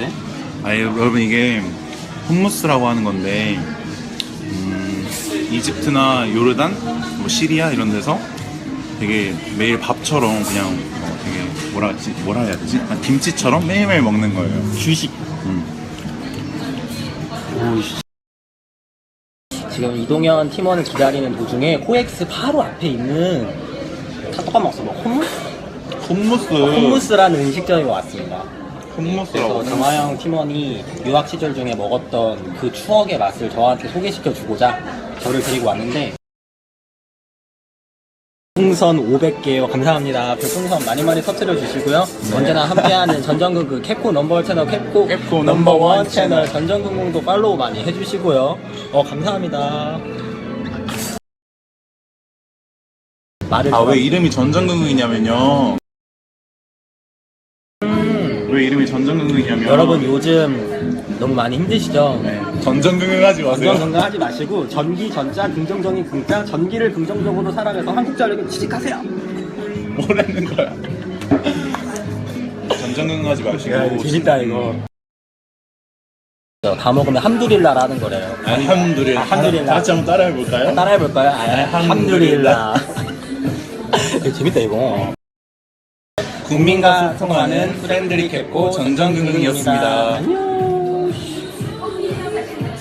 같은데? 아 여러분 이게 홈무스라고 하는 건데 음, 이집트나 요르단, 뭐 시리아 이런 데서 되게 매일 밥처럼 그냥 어, 되게 뭐라 하지 뭐라 해야 되지? 아, 김치처럼 매일매일 먹는 거예요. 주식. 음. 오이씨. 지금 이동현 팀원을 기다리는 도중에 코엑스 바로 앞에 있는 다 똑같이 먹었어. 뭐 홈무스? 홈무스. 홈무스라는 음식점에 왔습니다. 그래서 정하영 팀원이 유학 시절 중에 먹었던 그 추억의 맛을 저한테 소개시켜 주고자 저를 데리고 왔는데 풍선 500개요. 감사합니다. 별풍선 많이 많이 터트려 주시고요. 언제나 함께하는 전정국 그 캡코 넘버원 채널 캡코, 캡코 넘버원 채널 전정국도 팔로우 많이 해주시고요. 어 감사합니다. 말을 아왜 좀- 이름이 전전긍긍이냐면요. 왜 이름이 전전긍긍이냐면 여러분 요즘 너무 많이 힘드시죠? 네, 전전긍긍하지 마세요. 건강건강하지 마시고 전기 전자 긍정적인 긍자 전기를 긍정적으로 살아가서 한국전력에 취직하세요. 뭐라는 거야? 전전긍긍하지 마시고. 야 이거 재밌다 이거. 다 먹으면 함두릴라라는 거래요. 알함두릴라. 알함두릴라. 다 같이 한번 따라해 볼까요? 따라해 볼까요? 아, 알함두릴라. 함두릴라. 이거 재밌다 이거. 국민과 소통하는 프렌들리 캡코 전전긍긍이었습니다. 안녕.